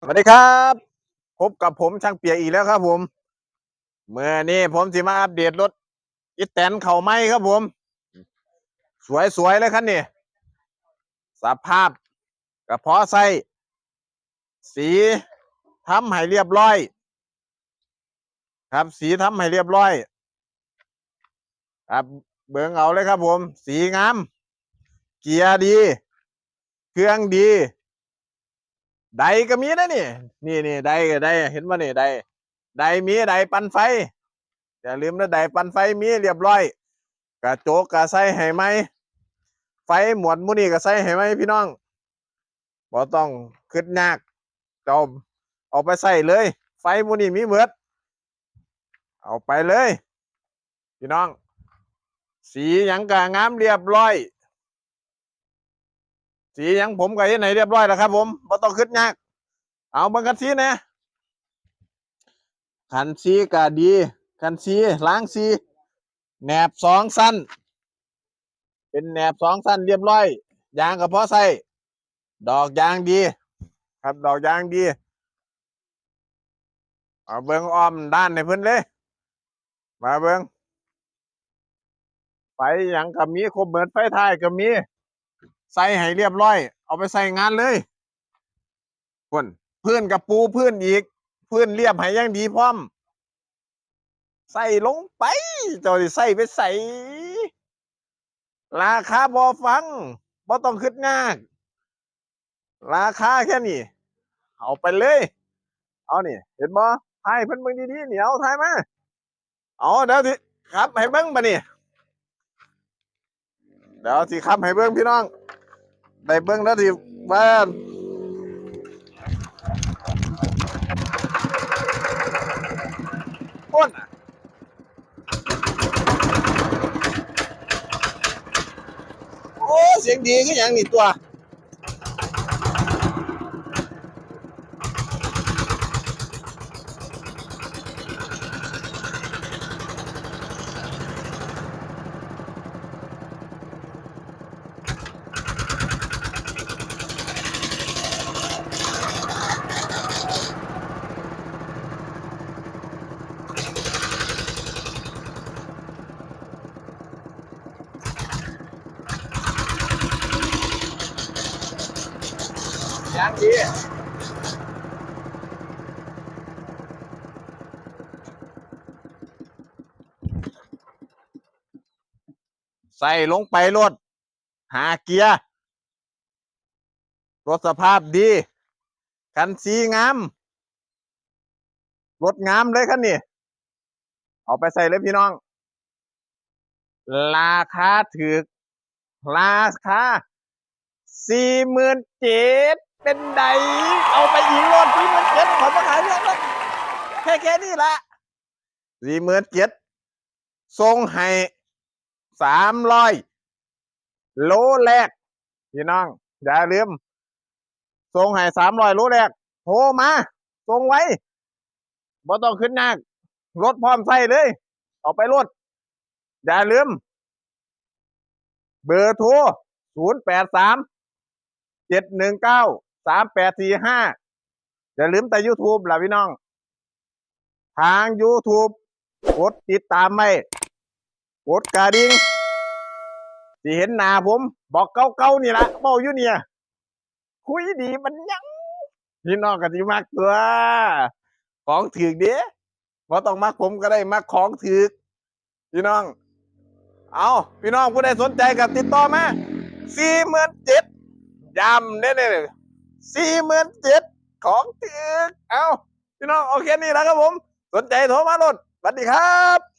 สวัสดีครับพบกับผมช่างเปียกอีกแล้วครับผม เมื่อนี้ผมสิมาอัปเดตรถอีแตนเข่าไหมครับผม สวยๆเลยครับนี่สภาพกระเพาะไส้สีทำให้เรียบร้อย ครับ สีทำให้เรียบร้อย ครับเบิ่งเอาเลยครับผม สีงาม เกียร์ดี เครื่องดี ไดก็มีนะนี่ นี่นี่ไดก็ไดเห็นว่านี่ไดไดมีไดปันไฟอย่าลืมนะไดปันไฟมีเรียบร้อยกระจกกระใส่ให้ไหมไฟหมวดมุนี่ก็ใส่ให้ไหมพี่น้องบ่ต้องคิดยากจ้าเอาไปใส่เลย ไฟมุนี่มีเหมือดเอาไปเลย พี่น้อง สีหยังกะงามเรียบร้อย สียังผมก็เห็นไหนเรียบร้อยแล้วครับ ผมบ่ต้องคิดยาก เอาบังคันสีนะคันสีก็ดีคันสีล้างสีแหนบสองสั้น เป็นแหนบสองสั้นเรียบร้อย ยางก็พอใส่ดอกยางดี ครับดอกยางดีเอาเบิงอ้อมด้านในพิ่นเลย มาเบิงไฟหยังก็มีครบเหมือนไฟท้ายก็มี ใส่ให้เรียบร้อย เอาไปใส่งานเลยคนพื้นกับปูพื้นอีก พื้นเรียบให้ยังดีพร้อม ใส่ลงไปเจ้าใส่ไปใส่ราคาบอฟังบ่ต้องคิดงาก ราคาแค่นี้ เอาไปเลย เอานี่ เห็นบ่ทายเพิ่นเบิ่งดีๆเหนียวทายมาเอาเดี๋ยวสิครับให้เบิ่งปะนี่เดี๋ยวสิครับให้เบิ่งพี่น้อง ได้เบิ้งแล้วสิว่าป้นอะโอ้ เสียงดีก็ออย่างนี้ตัว ย่างดีใส่ลงไปรถหาเกียร์ รถสภาพดี คันสีงาม รถงามเลยคันนี้ เอาไปใส่เลยพี่น้อง ราคาถือราคาสี่หมื่นเจ็ด เป็นไดเอาไปอีกรถสี่มื่นเจ็ดขอมาขายเรื่อะแค่แค่นี้ละสี่หมื่นเจ็ดส่งให้สามร้อยโลแรก พี่น้อง อย่าลืมส่งให้สามร้อยโลแรกโทรมาส่งไว้บ่ต้องขึ้นยากรถพร้อมใส่เลย เอาไปรถอย่าลืม เบอร์โทรศูนย์แปดสามเจ็ดหนึ่งเก้า สามแปดสี่ห้าอย่าลืมแต่ YouTube ล่ะพี่น้อง ทาง YouTube กดติดตามไว้กดกระดิ่งสิเห็นหน้าผม บอกเก่าๆนี่ละเบ้าอยู่เนี่ย คุยดีมันยัง พี่น้องกันที่มักตัว ของถือเด้พอต้องมักผมก็ได้มักของถือพี่น้อง เอาพี่น้องผู้ใดสนใจกับติดต่อมาสี่หมื่นเจ็ดยำเน่เนี่ย สี่หมื่นเจ็ดของถึกเอาพี่น้องโอเคนี่แหล้วครับผม สนใจโทรมาโลดสวัสดีครับ